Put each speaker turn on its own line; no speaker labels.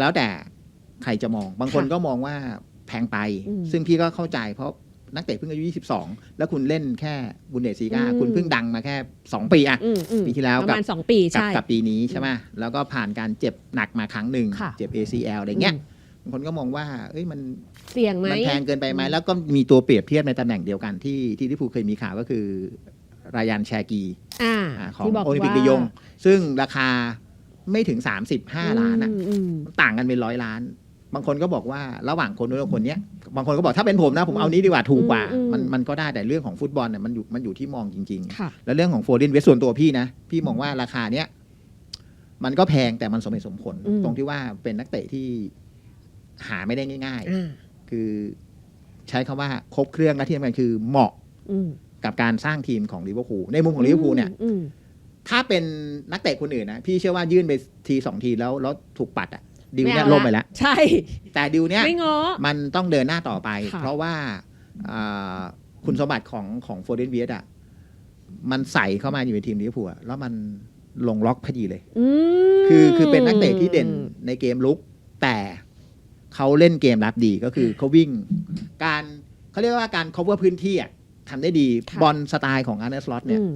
แล้วแต่ใครจะมอง บางคน
ค่ะ
ก็มองว่าแพงไป
อืม
ซึ่งพี่ก็เข้าใจเพราะนักเตะเพิ่งอายุ 22 แล้วคุณเล่นแค่บุนเดสซีกา
อืม
คุณเพิ่งดังมาแค่ 2 ปีอะ
อืมอืม
ปีที่แล้ว
ประ
กับ
มาณสองปี
กับ
ใช่
กับปีนี้ใช่ไหมแล้วก็ผ่านการเจ็บหนักมาครั้งหนึ่ง
ค่ะ
เจ็บ ACL อะไรเงี้ยบางคนก็มองว่าเอ้ยมัน
เสี่ยงไหม
มันแพงเกินไปไหม
อืม
แล้วก็มีตัวเปรียบเทียบในตำแหน่งเดียวกันที่ที่ลิเวอร์พูลเคยมีข่าวก็คือ รายันแชร์กี
อ่า
อ่าของ
ที่บ
โอลิมปิก
ว่า
ดิยง ซึ่งราคา ไม่ถึง35ล้านอะ
อืมอืม
ต่างกันเป็นร้อยล้าน บางคนก็บอกว่าระหว่างคนนู้นกับคนเนี้ย บางคนก็บอกถ้าเป็นผมนะผมเอานี้ดีกว่าถูกกว่า
อืมอืม
มันมันก็ได้แต่เรื่องของฟุตบอลเนี่ยมันอยู่มันอยู่ที่มองจริง
ค่ะ
ๆแล้วเรื่องของโฟเดนเวสส่วนตัวพี่นะ พี่มองว่าราคาเนี้ยมันก็แพงแต่มันสมเหตุสมผล
อืม
ตรงที่ว่าเป็นนักเตะที่หาไม่ได้ง่าย
อ่า
ๆคือใช้คำว่าครบเครื่องและที่สำคัญคือเหมาะ
อืม
กับการสร้างทีมของลิเวอร์พูลในมุมของลิเวอร์พูลเนี่ย
อืม
ถ้าเป็นนักเตะคนอื่นนะ พี่เชื่อว่ายื่นไปทีสองทีแล้วแล้วถูกปัดอะดิว
ไม่
เนี่ย
เอา
ล่มไปแล้ว
ใช่
แต่ดิวเนี่ย
ไม่ง้อ
มันต้องเดินหน้าต่อไป
ค่ะ
เพราะว่าอ่าคุณสมบัติของของโฟเดนเวียดอะมันใส่เข้ามาอยู่ในทีมลิเวอร์พูลอะแล้วมันลงล็อกพอดีเลย
อืม
คือคือเป็นนักเตะที่เด่นในเกมลุก แต่เขาเล่นเกมรับดีก็คือเขาวิ่ง การเขาเรียกว่าการ cover พื้นที่อะทำได้ดี
ค่ะ
บอลสไตล์ของอาร์เนสล็อตเนี่ย
อืม